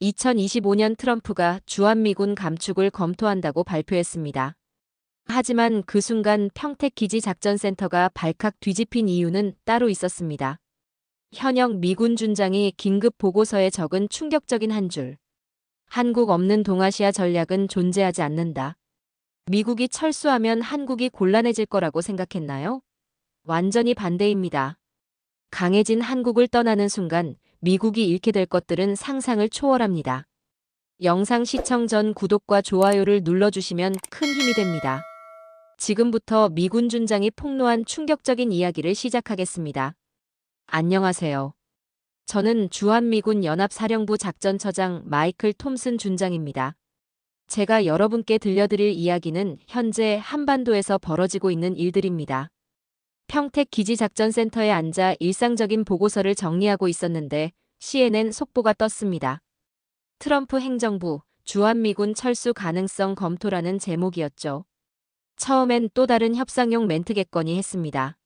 2025년 트럼프가 주한미군 감축을 검토한다고 발표했습니다. 하지만 그 순간 평택기지 작전센터가 발칵 뒤집힌 이유는 따로 있었습니다. 현역 미군 준장이 긴급 보고서에 적은 충격적인 한 줄. 한국 없는 동아시아 전략은 존재하지 않는다. 미국이 철수하면 한국이 곤란해질 거라고 생각했나요? 완전히 반대입니다. 강해진 한국을 떠나는 순간 미국이 잃게 될 것들은 상상을 초월합니다. 영상 시청 전 구독과 좋아요를 눌러주시면 큰 힘이 됩니다. 지금부터 미군 준장이 폭로한 충격적인 이야기를 시작하겠습니다. 안녕하세요. 저는 주한미군 연합사령부 작전처장 마이클 톰슨 준장입니다. 제가 여러분께 들려드릴 이야기는 현재 한반도에서 벌어지고 있는 일들입니다. 평택 기지작전센터에 앉아 일상적인 보고서를 정리하고 있었는데 CNN 속보가 떴습니다. 트럼프 행정부 주한미군 철수 가능성 검토라는 제목이었죠. 처음엔 또 다른 협상용 멘트겠거니 했습니다.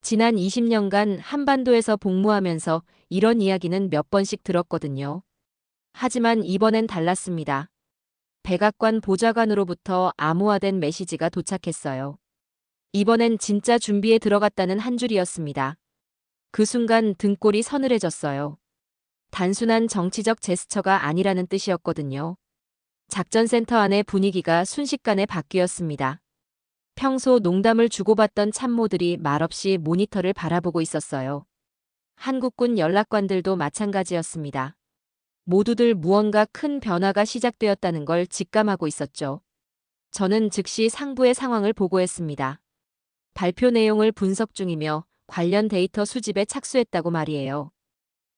지난 20년간 한반도에서 복무하면서 이런 이야기는 몇 번씩 들었거든요. 하지만 이번엔 달랐습니다. 백악관 보좌관으로부터 암호화된 메시지가 도착했어요. 이번엔 진짜 준비에 들어갔다는 한 줄이었습니다. 그 순간 등골이 서늘해졌어요. 단순한 정치적 제스처가 아니라는 뜻이었거든요. 작전센터 안의 분위기가 순식간에 바뀌었습니다. 평소 농담을 주고받던 참모들이 말없이 모니터를 바라보고 있었어요. 한국군 연락관들도 마찬가지였습니다. 모두들 무언가 큰 변화가 시작되었다는 걸 직감하고 있었죠. 저는 즉시 상부의 상황을 보고했습니다. 발표 내용을 분석 중이며 관련 데이터 수집에 착수했다고 말이에요.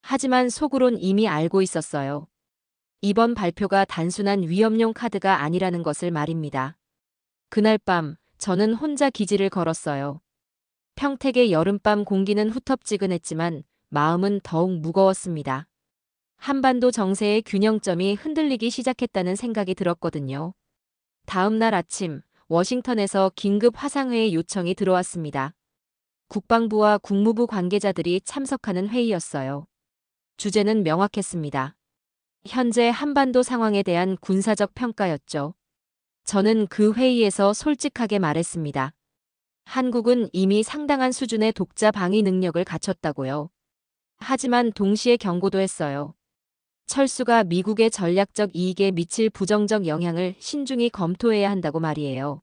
하지만 속으론 이미 알고 있었어요. 이번 발표가 단순한 위험용 카드가 아니라는 것을 말입니다. 그날 밤 저는 혼자 기지를 걸었어요. 평택의 여름밤 공기는 후텁지근했지만 마음은 더욱 무거웠습니다. 한반도 정세의 균형점이 흔들리기 시작했다는 생각이 들었거든요. 다음 날 아침 워싱턴에서 긴급 화상회의 요청이 들어왔습니다. 국방부와 국무부 관계자들이 참석하는 회의였어요. 주제는 명확했습니다. 현재 한반도 상황에 대한 군사적 평가였죠. 저는 그 회의에서 솔직하게 말했습니다. 한국은 이미 상당한 수준의 독자 방위 능력을 갖췄다고요. 하지만 동시에 경고도 했어요. 철수가 미국의 전략적 이익에 미칠 부정적 영향을 신중히 검토해야 한다고 말이에요.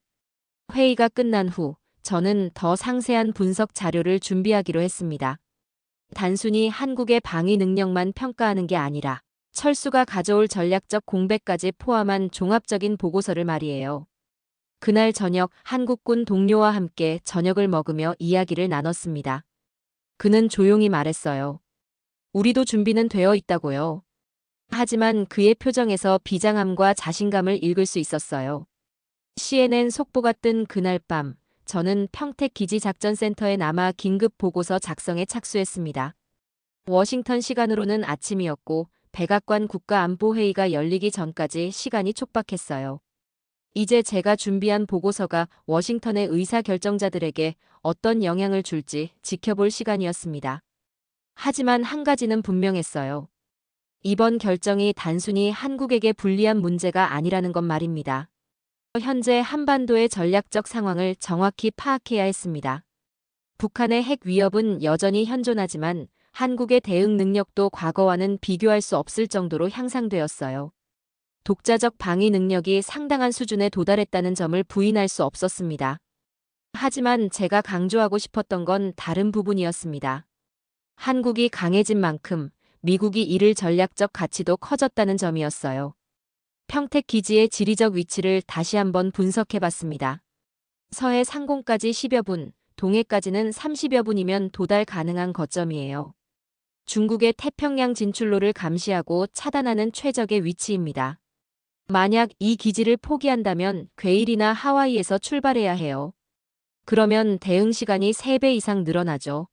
회의가 끝난 후 저는 더 상세한 분석 자료를 준비하기로 했습니다. 단순히 한국의 방위 능력만 평가하는 게 아니라 철수가 가져올 전략적 공백까지 포함한 종합적인 보고서를 말이에요. 그날 저녁 한국군 동료와 함께 저녁을 먹으며 이야기를 나눴습니다. 그는 조용히 말했어요. 우리도 준비는 되어 있다고요. 하지만 그의 표정에서 비장함과 자신감을 읽을 수 있었어요. CNN 속보가 뜬 그날 밤, 저는 평택 기지작전센터에 남아 긴급 보고서 작성에 착수했습니다. 워싱턴 시간으로는 아침이었고 백악관 국가안보회의가 열리기 전까지 시간이 촉박했어요. 이제 제가 준비한 보고서가 워싱턴의 의사결정자들에게 어떤 영향을 줄지 지켜볼 시간이었습니다. 하지만 한 가지는 분명했어요. 이번 결정이 단순히 한국에게 불리한 문제가 아니라는 것 말입니다. 현재 한반도의 전략적 상황을 정확히 파악해야 했습니다. 북한의 핵 위협은 여전히 현존하지만 한국의 대응 능력도 과거와는 비교할 수 없을 정도로 향상되었어요. 독자적 방위 능력이 상당한 수준에 도달했다는 점을 부인할 수 없었습니다. 하지만 제가 강조하고 싶었던 건 다른 부분이었습니다. 한국이 강해진 만큼 미국이 이를 전략적 가치도 커졌다는 점이었어요. 평택 기지의 지리적 위치를 다시 한번 분석해 봤습니다. 서해 상공까지 10여 분, 동해까지는 30여 분이면 도달 가능한 거점이에요. 중국의 태평양 진출로를 감시하고 차단하는 최적의 위치입니다. 만약 이 기지를 포기한다면 괴일이나 하와이에서 출발해야 해요. 그러면 대응 시간이 3배 이상 늘어나죠.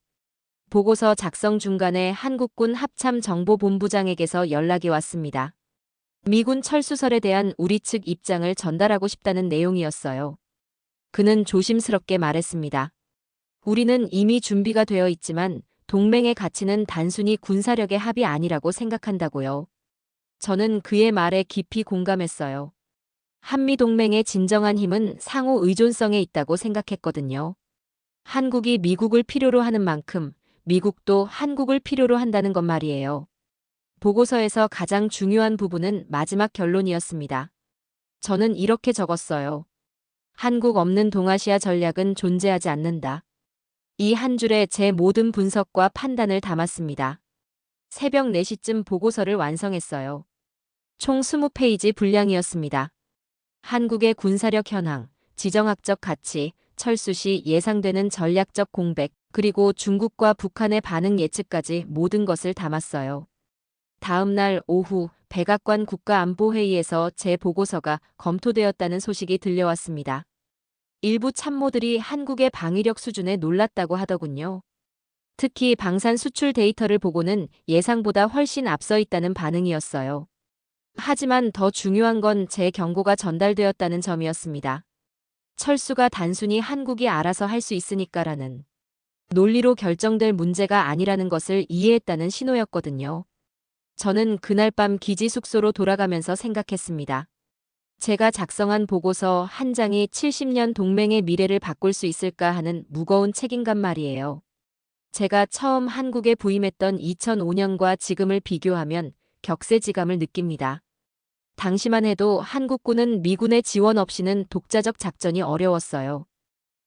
보고서 작성 중간에 한국군 합참정보본부장에게서 연락이 왔습니다. 미군 철수설에 대한 우리 측 입장을 전달하고 싶다는 내용이었어요. 그는 조심스럽게 말했습니다. 우리는 이미 준비가 되어 있지만 동맹의 가치는 단순히 군사력의 합이 아니라고 생각한다고요. 저는 그의 말에 깊이 공감했어요. 한미동맹의 진정한 힘은 상호 의존성에 있다고 생각했거든요. 한국이 미국을 필요로 하는 만큼 미국도 한국을 필요로 한다는 것 말이에요. 보고서에서 가장 중요한 부분은 마지막 결론이었습니다. 저는 이렇게 적었어요. 한국 없는 동아시아 전략은 존재하지 않는다. 이 한 줄에 제 모든 분석과 판단을 담았습니다. 새벽 4시쯤 보고서를 완성했어요. 총 20페이지 분량이었습니다. 한국의 군사력 현황, 지정학적 가치, 철수 시 예상되는 전략적 공백, 그리고 중국과 북한의 반응 예측까지 모든 것을 담았어요. 다음 날 오후 백악관 국가안보회의에서 제 보고서가 검토되었다는 소식이 들려왔습니다. 일부 참모들이 한국의 방위력 수준에 놀랐다고 하더군요. 특히 방산 수출 데이터를 보고는 예상보다 훨씬 앞서 있다는 반응이었어요. 하지만 더 중요한 건 제 경고가 전달되었다는 점이었습니다. 철수가 단순히 한국이 알아서 할 수 있으니까라는 논리로 결정될 문제가 아니라는 것을 이해했다는 신호였거든요. 저는 그날 밤 기지 숙소로 돌아가면서 생각했습니다. 제가 작성한 보고서 한 장이 70년 동맹의 미래를 바꿀 수 있을까 하는 무거운 책임감 말이에요. 제가 처음 한국에 부임했던 2005년과 지금을 비교하면 격세지감을 느낍니다. 당시만 해도 한국군은 미군의 지원 없이는 독자적 작전이 어려웠어요.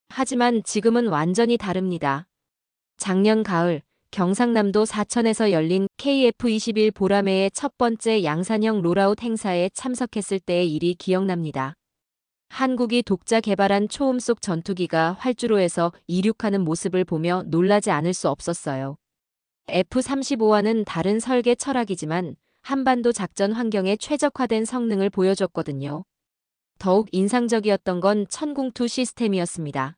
하지만 지금은 완전히 다릅니다. 작년 가을 경상남도 사천에서 열린 KF-21 보라매의 첫 번째 양산형 롤아웃 행사에 참석했을 때의 일이 기억납니다. 한국이 독자 개발한 초음속 전투기가 활주로에서 이륙하는 모습을 보며 놀라지 않을 수 없었어요. F-35와는 다른 설계 철학이지만 한반도 작전 환경에 최적화된 성능을 보여줬거든요. 더욱 인상적이었던 건 천궁2 시스템이었습니다.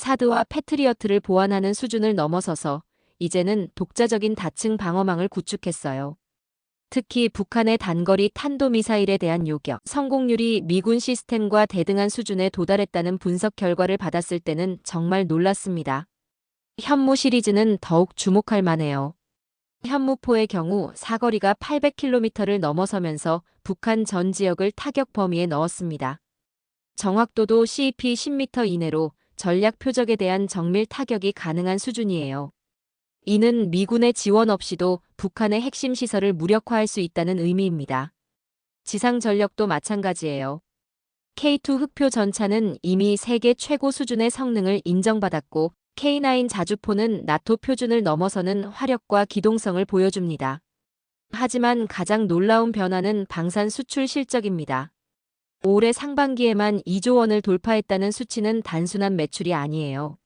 사드와 패트리어트를 보완하는 수준을 넘어서서 이제는 독자적인 다층 방어망을 구축했어요. 특히 북한의 단거리 탄도미사일에 대한 요격, 성공률이 미군 시스템과 대등한 수준에 도달했다는 분석 결과를 받았을 때는 정말 놀랐습니다. 현무 시리즈는 더욱 주목할 만해요. 현무포의 경우 사거리가 800km를 넘어서면서 북한 전 지역을 타격 범위에 넣었습니다. 정확도도 CP 10m 이내로 전략 표적에 대한 정밀 타격이 가능한 수준이에요. 이는 미군의 지원 없이도 북한의 핵심 시설을 무력화할 수 있다는 의미입니다. 지상 전력도 마찬가지예요. K2 흑표 전차는 이미 세계 최고 수준의 성능을 인정받았고 K9 자주포는 나토 표준을 넘어서는 화력과 기동성을 보여줍니다. 하지만 가장 놀라운 변화는 방산 수출 실적입니다. 올해 상반기에만 2조 원을 돌파했다는 수치는 단순한 매출이 아니에요.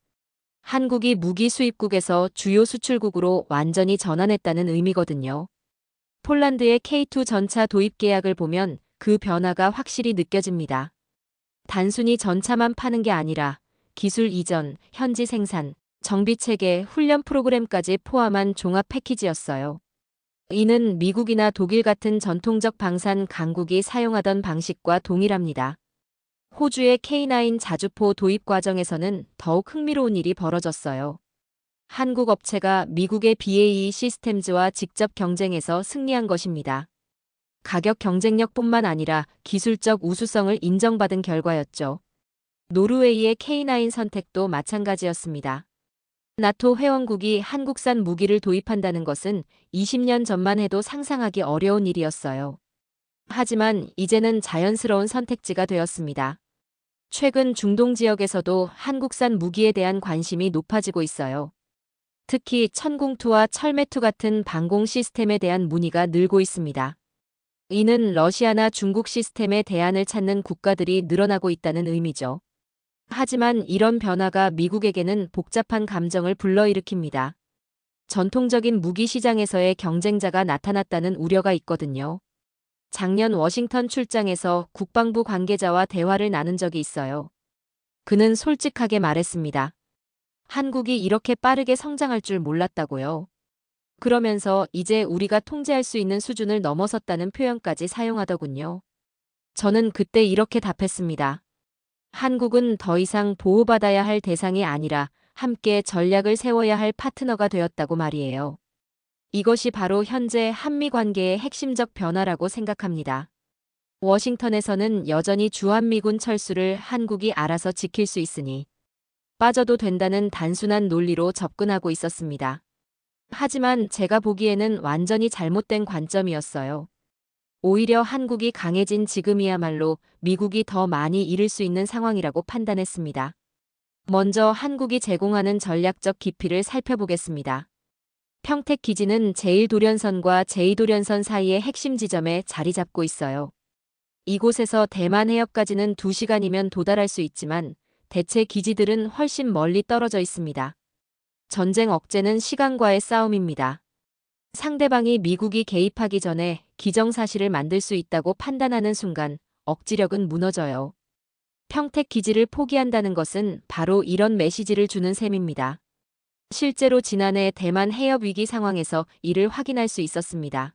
한국이 무기 수입국에서 주요 수출국으로 완전히 전환했다는 의미거든요. 폴란드의 K2 전차 도입 계약을 보면 그 변화가 확실히 느껴집니다. 단순히 전차만 파는 게 아니라 기술 이전, 현지 생산, 정비 체계, 훈련 프로그램까지 포함한 종합 패키지였어요. 이는 미국이나 독일 같은 전통적 방산 강국이 사용하던 방식과 동일합니다. 호주의 K9 자주포 도입 과정에서는 더욱 흥미로운 일이 벌어졌어요. 한국 업체가 미국의 BAE 시스템즈와 직접 경쟁해서 승리한 것입니다. 가격 경쟁력뿐만 아니라 기술적 우수성을 인정받은 결과였죠. 노르웨이의 K9 선택도 마찬가지였습니다. 나토 회원국이 한국산 무기를 도입한다는 것은 20년 전만 해도 상상하기 어려운 일이었어요. 하지만 이제는 자연스러운 선택지가 되었습니다. 최근 중동 지역에서도 한국산 무기에 대한 관심이 높아지고 있어요. 특히 천궁2와 철매투 같은 방공 시스템에 대한 문의가 늘고 있습니다. 이는 러시아나 중국 시스템에 대안을 찾는 국가들이 늘어나고 있다는 의미죠. 하지만 이런 변화가 미국에게는 복잡한 감정을 불러일으킵니다. 전통적인 무기 시장에서의 경쟁자가 나타났다는 우려가 있거든요. 작년 워싱턴 출장에서 국방부 관계자와 대화를 나눈 적이 있어요. 그는 솔직하게 말했습니다. 한국이 이렇게 빠르게 성장할 줄 몰랐다고요. 그러면서 이제 우리가 통제할 수 있는 수준을 넘어섰다는 표현까지 사용하더군요. 저는 그때 이렇게 답했습니다. 한국은 더 이상 보호받아야 할 대상이 아니라 함께 전략을 세워야 할 파트너가 되었다고 말이에요. 이것이 바로 현재 한미 관계의 핵심적 변화라고 생각합니다. 워싱턴에서는 여전히 주한미군 철수를 한국이 알아서 지킬 수 있으니 빠져도 된다는 단순한 논리로 접근하고 있었습니다. 하지만 제가 보기에는 완전히 잘못된 관점이었어요. 오히려 한국이 강해진 지금이야말로 미국이 더 많이 잃을 수 있는 상황이라고 판단했습니다. 먼저 한국이 제공하는 전략적 깊이를 살펴보겠습니다. 평택 기지는 제1도련선과 제2도련선 사이의 핵심 지점에 자리 잡고 있어요. 이곳에서 대만 해협까지는 2시간이면 도달할 수 있지만 대체 기지들은 훨씬 멀리 떨어져 있습니다. 전쟁 억제는 시간과의 싸움입니다. 상대방이 미국이 개입하기 전에 기정사실을 만들 수 있다고 판단하는 순간 억지력은 무너져요. 평택 기지를 포기한다는 것은 바로 이런 메시지를 주는 셈입니다. 실제로 지난해 대만 해협 위기 상황에서 이를 확인할 수 있었습니다.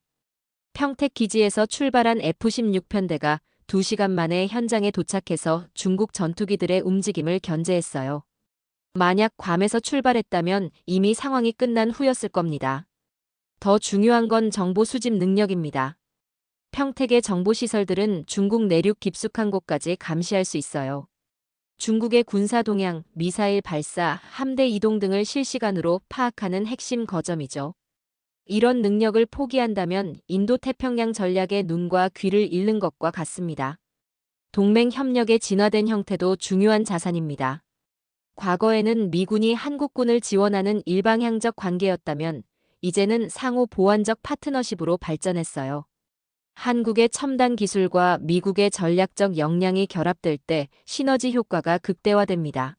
평택 기지에서 출발한 F-16 편대가 2시간 만에 현장에 도착해서 중국 전투기들의 움직임을 견제했어요. 만약 괌에서 출발했다면 이미 상황이 끝난 후였을 겁니다. 더 중요한 건 정보 수집 능력입니다. 평택의 정보시설들은 중국 내륙 깊숙한 곳까지 감시할 수 있어요. 중국의 군사 동향, 미사일 발사, 함대 이동 등을 실시간으로 파악하는 핵심 거점이죠. 이런 능력을 포기한다면 인도 태평양 전략의 눈과 귀를 잃는 것과 같습니다. 동맹 협력의 진화된 형태도 중요한 자산입니다. 과거에는 미군이 한국군을 지원하는 일방향적 관계였다면 이제는 상호 보완적 파트너십으로 발전했어요. 한국의 첨단 기술과 미국의 전략적 역량이 결합될 때 시너지 효과가 극대화됩니다.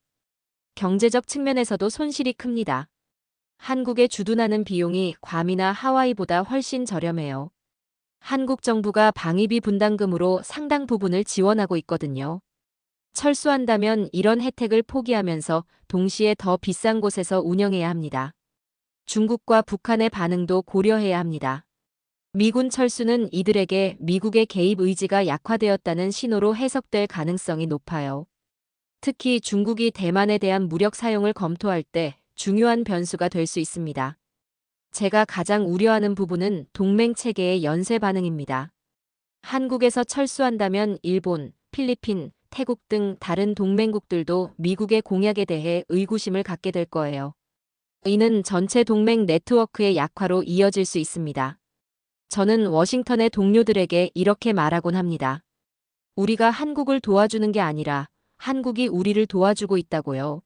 경제적 측면에서도 손실이 큽니다. 한국에 주둔하는 비용이 괌이나 하와이보다 훨씬 저렴해요. 한국 정부가 방위비 분담금으로 상당 부분을 지원하고 있거든요. 철수한다면 이런 혜택을 포기하면서 동시에 더 비싼 곳에서 운영해야 합니다. 중국과 북한의 반응도 고려해야 합니다. 미군 철수는 이들에게 미국의 개입 의지가 약화되었다는 신호로 해석될 가능성이 높아요. 특히 중국이 대만에 대한 무력 사용을 검토할 때 중요한 변수가 될 수 있습니다. 제가 가장 우려하는 부분은 동맹 체계의 연쇄 반응입니다. 한국에서 철수한다면 일본, 필리핀, 태국 등 다른 동맹국들도 미국의 공약에 대해 의구심을 갖게 될 거예요. 이는 전체 동맹 네트워크의 약화로 이어질 수 있습니다. 저는 워싱턴의 동료들에게 이렇게 말하곤 합니다. 우리가 한국을 도와주는 게 아니라 한국이 우리를 도와주고 있다고요.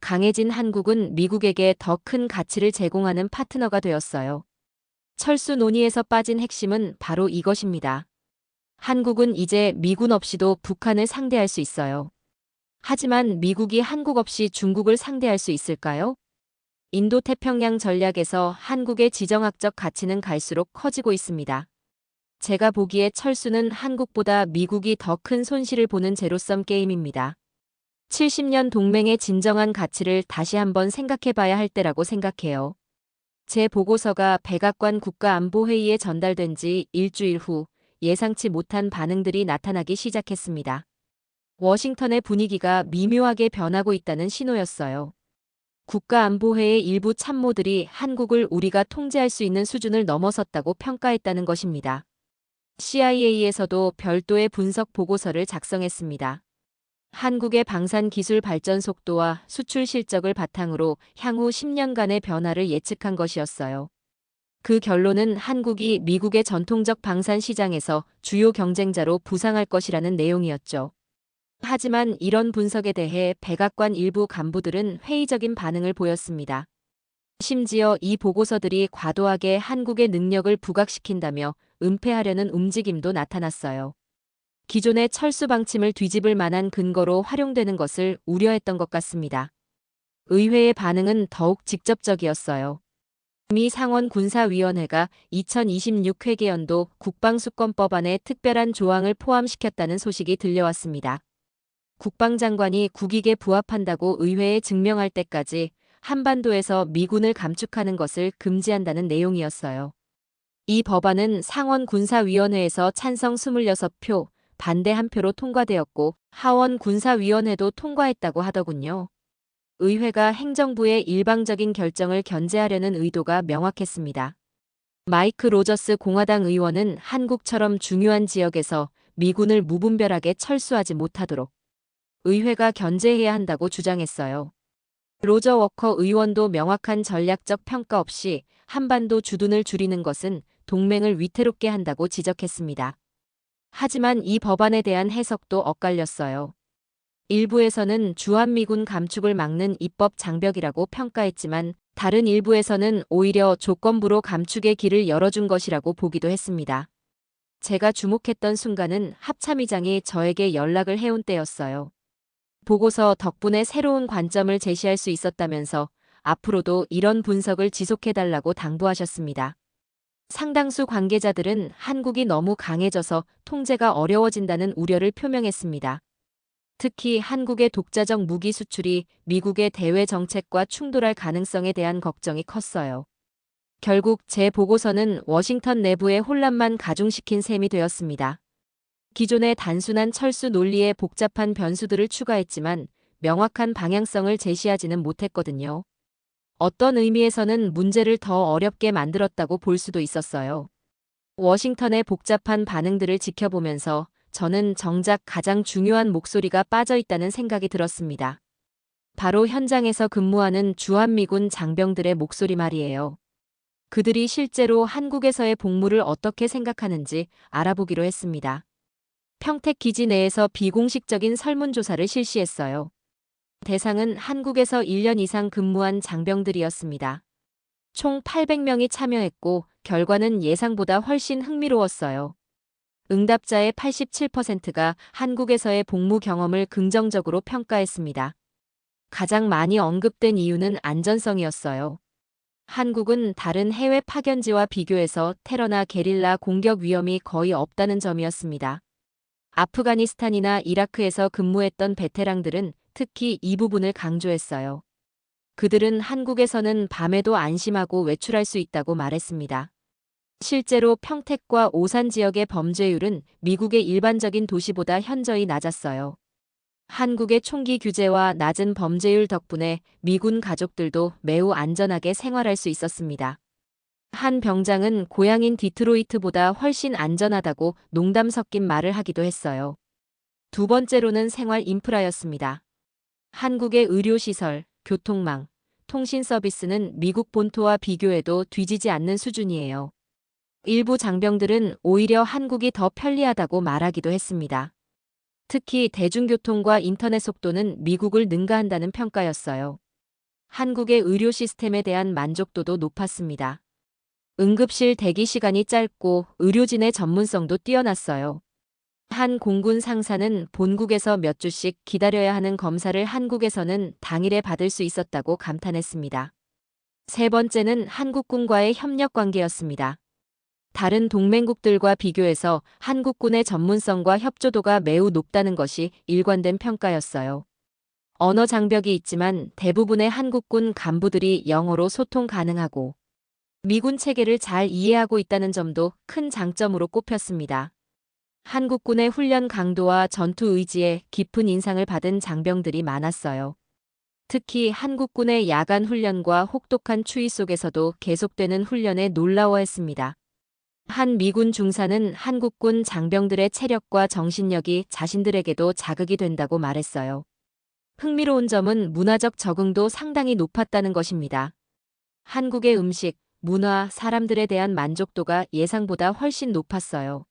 강해진 한국은 미국에게 더 큰 가치를 제공하는 파트너가 되었어요. 철수 논의에서 빠진 핵심은 바로 이것입니다. 한국은 이제 미군 없이도 북한을 상대할 수 있어요. 하지만 미국이 한국 없이 중국을 상대할 수 있을까요? 인도 태평양 전략에서 한국의 지정학적 가치는 갈수록 커지고 있습니다. 제가 보기에 철수는 한국보다 미국이 더 큰 손실을 보는 제로섬 게임입니다. 70년 동맹의 진정한 가치를 다시 한번 생각해 봐야 할 때라고 생각해요. 제 보고서가 백악관 국가안보회의에 전달된 지 일주일 후 예상치 못한 반응들이 나타나기 시작했습니다. 워싱턴의 분위기가 미묘하게 변하고 있다는 신호였어요. 국가안보회의 일부 참모들이 한국을 우리가 통제할 수 있는 수준을 넘어섰다고 평가했다는 것입니다. CIA에서도 별도의 분석 보고서를 작성했습니다. 한국의 방산 기술 발전 속도와 수출 실적을 바탕으로 향후 10년간의 변화를 예측한 것이었어요. 그 결론은 한국이 미국의 전통적 방산 시장에서 주요 경쟁자로 부상할 것이라는 내용이었죠. 하지만 이런 분석에 대해 백악관 일부 간부들은 회의적인 반응을 보였습니다. 심지어 이 보고서들이 과도하게 한국의 능력을 부각시킨다며 은폐하려는 움직임도 나타났어요. 기존의 철수 방침을 뒤집을 만한 근거로 활용되는 것을 우려했던 것 같습니다. 의회의 반응은 더욱 직접적이었어요. 미 상원 군사위원회가 2026 회계연도 국방수권법안에 특별한 조항을 포함시켰다는 소식이 들려왔습니다. 국방장관이 국익에 부합한다고 의회에 증명할 때까지 한반도에서 미군을 감축하는 것을 금지한다는 내용이었어요. 이 법안은 상원 군사위원회에서 찬성 26표, 반대 1표로 통과되었고 하원 군사위원회도 통과했다고 하더군요. 의회가 행정부의 일방적인 결정을 견제하려는 의도가 명확했습니다. 마이크 로저스 공화당 의원은 한국처럼 중요한 지역에서 미군을 무분별하게 철수하지 못하도록 의회가 견제해야 한다고 주장했어요. 로저 워커 의원도 명확한 전략적 평가 없이 한반도 주둔을 줄이는 것은 동맹을 위태롭게 한다고 지적했습니다. 하지만 이 법안에 대한 해석도 엇갈렸어요. 일부에서는 주한미군 감축을 막는 입법 장벽이라고 평가했지만 다른 일부에서는 오히려 조건부로 감축의 길을 열어준 것이라고 보기도 했습니다. 제가 주목했던 순간은 합참의장이 저에게 연락을 해온 때였어요. 보고서 덕분에 새로운 관점을 제시할 수 있었다면서 앞으로도 이런 분석을 지속해달라고 당부하셨습니다. 상당수 관계자들은 한국이 너무 강해져서 통제가 어려워진다는 우려를 표명했습니다. 특히 한국의 독자적 무기 수출이 미국의 대외 정책과 충돌할 가능성에 대한 걱정이 컸어요. 결국 제 보고서는 워싱턴 내부의 혼란만 가중시킨 셈이 되었습니다. 기존의 단순한 철수 논리에 복잡한 변수들을 추가했지만 명확한 방향성을 제시하지는 못했거든요. 어떤 의미에서는 문제를 더 어렵게 만들었다고 볼 수도 있었어요. 워싱턴의 복잡한 반응들을 지켜보면서 저는 정작 가장 중요한 목소리가 빠져 있다는 생각이 들었습니다. 바로 현장에서 근무하는 주한미군 장병들의 목소리 말이에요. 그들이 실제로 한국에서의 복무를 어떻게 생각하는지 알아보기로 했습니다. 평택 기지 내에서 비공식적인 설문조사를 실시했어요. 대상은 한국에서 1년 이상 근무한 장병들이었습니다. 총 800명이 참여했고 결과는 예상보다 훨씬 흥미로웠어요. 응답자의 87%가 한국에서의 복무 경험을 긍정적으로 평가했습니다. 가장 많이 언급된 이유는 안전성이었어요. 한국은 다른 해외 파견지와 비교해서 테러나 게릴라 공격 위험이 거의 없다는 점이었습니다. 아프가니스탄이나 이라크에서 근무했던 베테랑들은 특히 이 부분을 강조했어요. 그들은 한국에서는 밤에도 안심하고 외출할 수 있다고 말했습니다. 실제로 평택과 오산 지역의 범죄율은 미국의 일반적인 도시보다 현저히 낮았어요. 한국의 총기 규제와 낮은 범죄율 덕분에 미군 가족들도 매우 안전하게 생활할 수 있었습니다. 한 병장은 고향인 디트로이트보다 훨씬 안전하다고 농담 섞인 말을 하기도 했어요. 두 번째로는 생활 인프라였습니다. 한국의 의료시설, 교통망, 통신 서비스는 미국 본토와 비교해도 뒤지지 않는 수준이에요. 일부 장병들은 오히려 한국이 더 편리하다고 말하기도 했습니다. 특히 대중교통과 인터넷 속도는 미국을 능가한다는 평가였어요. 한국의 의료 시스템에 대한 만족도도 높았습니다. 응급실 대기 시간이 짧고 의료진의 전문성도 뛰어났어요. 한 공군 상사는 본국에서 몇 주씩 기다려야 하는 검사를 한국에서는 당일에 받을 수 있었다고 감탄했습니다. 세 번째는 한국군과의 협력 관계였습니다. 다른 동맹국들과 비교해서 한국군의 전문성과 협조도가 매우 높다는 것이 일관된 평가였어요. 언어 장벽이 있지만 대부분의 한국군 간부들이 영어로 소통 가능하고 미군 체계를 잘 이해하고 있다는 점도 큰 장점으로 꼽혔습니다. 한국군의 훈련 강도와 전투 의지에 깊은 인상을 받은 장병들이 많았어요. 특히 한국군의 야간 훈련과 혹독한 추위 속에서도 계속되는 훈련에 놀라워했습니다. 한 미군 중사는 한국군 장병들의 체력과 정신력이 자신들에게도 자극이 된다고 말했어요. 흥미로운 점은 문화적 적응도 상당히 높았다는 것입니다. 한국의 음식, 문화, 사람들에 대한 만족도가 예상보다 훨씬 높았어요.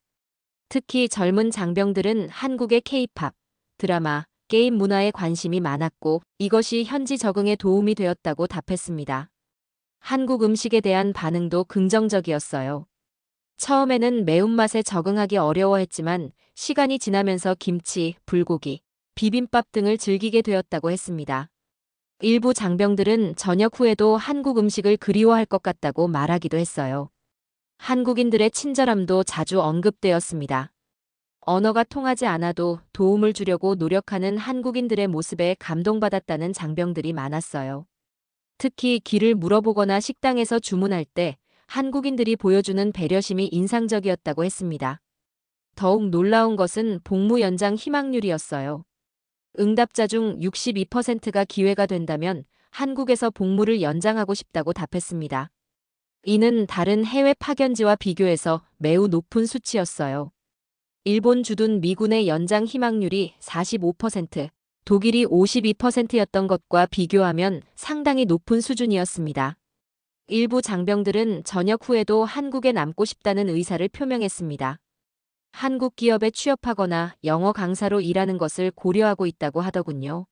특히 젊은 장병들은 한국의 케이팝, 드라마, 게임 문화에 관심이 많았고 이것이 현지 적응에 도움이 되었다고 답했습니다. 한국 음식에 대한 반응도 긍정적이었어요. 처음에는 매운맛에 적응하기 어려워했지만 시간이 지나면서 김치, 불고기, 비빔밥 등을 즐기게 되었다고 했습니다. 일부 장병들은 저녁 후에도 한국 음식을 그리워할 것 같다고 말하기도 했어요. 한국인들의 친절함도 자주 언급되었습니다. 언어가 통하지 않아도 도움을 주려고 노력하는 한국인들의 모습에 감동받았다는 장병들이 많았어요. 특히 길을 물어보거나 식당에서 주문할 때 한국인들이 보여주는 배려심이 인상적이었다고 했습니다. 더욱 놀라운 것은 복무 연장 희망률이었어요. 응답자 중 62%가 기회가 된다면 한국에서 복무를 연장하고 싶다고 답했습니다. 이는 다른 해외 파견지와 비교해서 매우 높은 수치였어요. 일본 주둔 미군의 연장 희망률이 45%, 독일이 52%였던 것과 비교하면 상당히 높은 수준이었습니다. 일부 장병들은 전역 후에도 한국에 남고 싶다는 의사를 표명했습니다. 한국 기업에 취업하거나 영어 강사로 일하는 것을 고려하고 있다고 하더군요.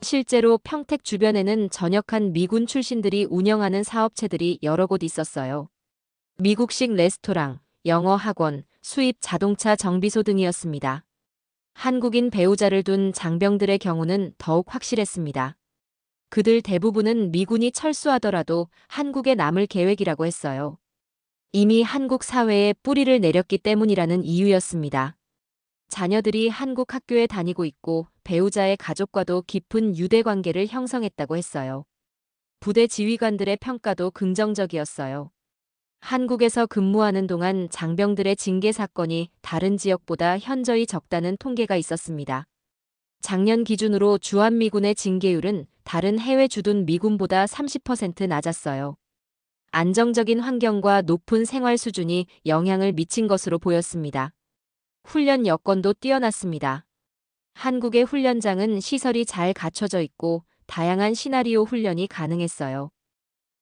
실제로 평택 주변에는 전역한 미군 출신들이 운영하는 사업체들이 여러 곳 있었어요. 미국식 레스토랑, 영어 학원, 수입 자동차 정비소 등이었습니다. 한국인 배우자를 둔 장병들의 경우는 더욱 확실했습니다. 그들 대부분은 미군이 철수하더라도 한국에 남을 계획이라고 했어요. 이미 한국 사회에 뿌리를 내렸기 때문이라는 이유였습니다. 자녀들이 한국 학교에 다니고 있고 배우자의 가족과도 깊은 유대 관계를 형성했다고 했어요. 부대 지휘관들의 평가도 긍정적이었어요. 한국에서 근무하는 동안 장병들의 징계 사건이 다른 지역보다 현저히 적다는 통계가 있었습니다. 작년 기준으로 주한미군의 징계율은 다른 해외 주둔 미군보다 30% 낮았어요. 안정적인 환경과 높은 생활 수준이 영향을 미친 것으로 보였습니다. 훈련 여건도 뛰어났습니다. 한국의 훈련장은 시설이 잘 갖춰져 있고 다양한 시나리오 훈련이 가능했어요.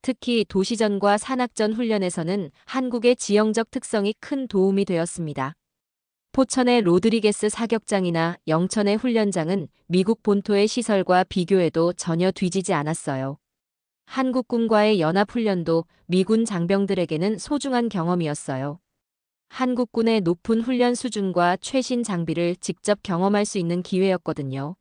특히 도시전과 산악전 훈련에서는 한국의 지형적 특성이 큰 도움이 되었습니다. 포천의 로드리게스 사격장이나 영천의 훈련장은 미국 본토의 시설과 비교해도 전혀 뒤지지 않았어요. 한국군과의 연합훈련도 미군 장병들에게는 소중한 경험이었어요. 한국군의 높은 훈련 수준과 최신 장비를 직접 경험할 수 있는 기회였거든요.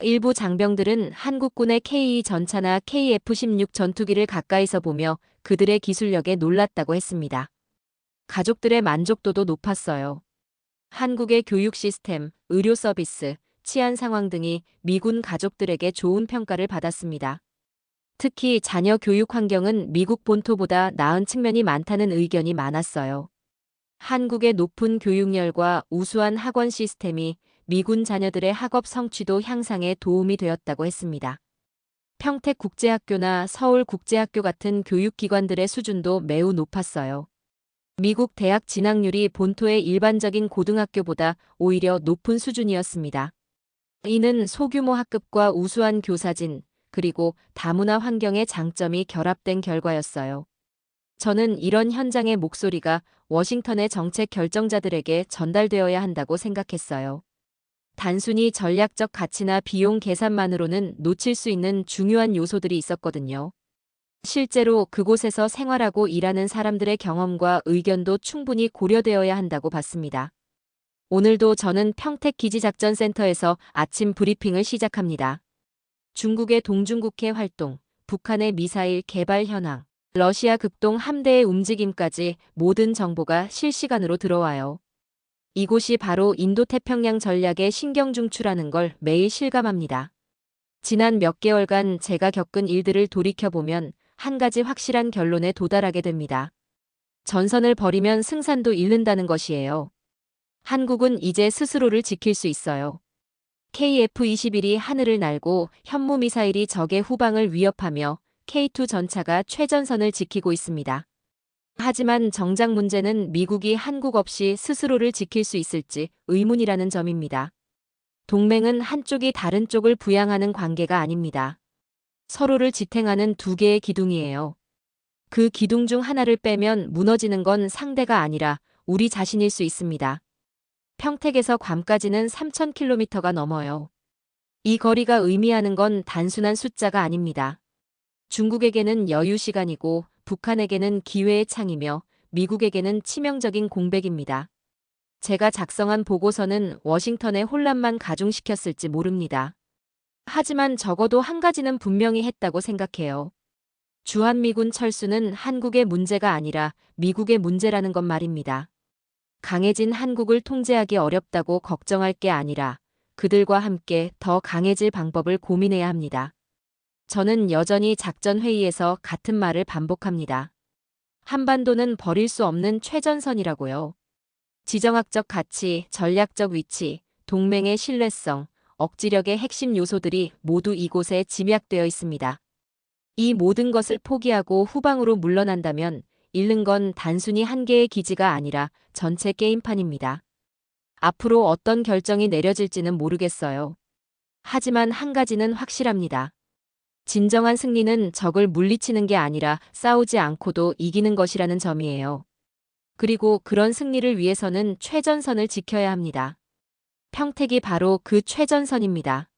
일부 장병들은 한국군의 K-2 전차나 KF-16 전투기를 가까이서 보며 그들의 기술력에 놀랐다고 했습니다. 가족들의 만족도도 높았어요. 한국의 교육 시스템, 의료 서비스, 치안 상황 등이 미군 가족들에게 좋은 평가를 받았습니다. 특히 자녀 교육 환경은 미국 본토보다 나은 측면이 많다는 의견이 많았어요. 한국의 높은 교육열과 우수한 학원 시스템이 미군 자녀들의 학업 성취도 향상에 도움이 되었다고 했습니다. 평택국제학교나 서울국제학교 같은 교육기관들의 수준도 매우 높았어요. 미국 대학 진학률이 본토의 일반적인 고등학교보다 오히려 높은 수준이었습니다. 이는 소규모 학급과 우수한 교사진, 그리고 다문화 환경의 장점이 결합된 결과였어요. 저는 이런 현장의 목소리가 워싱턴의 정책 결정자들에게 전달되어야 한다고 생각했어요. 단순히 전략적 가치나 비용 계산만으로는 놓칠 수 있는 중요한 요소들이 있었거든요. 실제로 그곳에서 생활하고 일하는 사람들의 경험과 의견도 충분히 고려되어야 한다고 봤습니다. 오늘도 저는 평택 기지작전센터에서 아침 브리핑을 시작합니다. 중국의 동중국해 활동, 북한의 미사일 개발 현황, 러시아 극동 함대의 움직임까지 모든 정보가 실시간으로 들어와요. 이곳이 바로 인도태평양 전략의 신경중추라는 걸 매일 실감합니다. 지난 몇 개월간 제가 겪은 일들을 돌이켜보면 한 가지 확실한 결론에 도달하게 됩니다. 전선을 버리면 승산도 잃는다는 것이에요. 한국은 이제 스스로를 지킬 수 있어요. KF-21이 하늘을 날고 현무 미사일이 적의 후방을 위협하며 K2 전차가 최전선을 지키고 있습니다. 하지만 정작 문제는 미국이 한국 없이 스스로를 지킬 수 있을지 의문이라는 점입니다. 동맹은 한쪽이 다른 쪽을 부양하는 관계가 아닙니다. 서로를 지탱하는 두 개의 기둥이에요. 그 기둥 중 하나를 빼면 무너지는 건 상대가 아니라 우리 자신일 수 있습니다. 평택에서 괌까지는 3,000km가 넘어요. 이 거리가 의미하는 건 단순한 숫자가 아닙니다. 중국에게는 여유 시간이고 북한에게는 기회의 창이며 미국에게는 치명적인 공백입니다. 제가 작성한 보고서는 워싱턴의 혼란만 가중시켰을지 모릅니다. 하지만 적어도 한 가지는 분명히 했다고 생각해요. 주한미군 철수는 한국의 문제가 아니라 미국의 문제라는 것 말입니다. 강해진 한국을 통제하기 어렵다고 걱정할 게 아니라 그들과 함께 더 강해질 방법을 고민해야 합니다. 저는 여전히 작전회의에서 같은 말을 반복합니다. 한반도는 버릴 수 없는 최전선이라고요. 지정학적 가치, 전략적 위치, 동맹의 신뢰성, 억지력의 핵심 요소들이 모두 이곳에 집약되어 있습니다. 이 모든 것을 포기하고 후방으로 물러난다면 잃는 건 단순히 한 개의 기지가 아니라 전체 게임판입니다. 앞으로 어떤 결정이 내려질지는 모르겠어요. 하지만 한 가지는 확실합니다. 진정한 승리는 적을 물리치는 게 아니라 싸우지 않고도 이기는 것이라는 점이에요. 그리고 그런 승리를 위해서는 최전선을 지켜야 합니다. 평택이 바로 그 최전선입니다.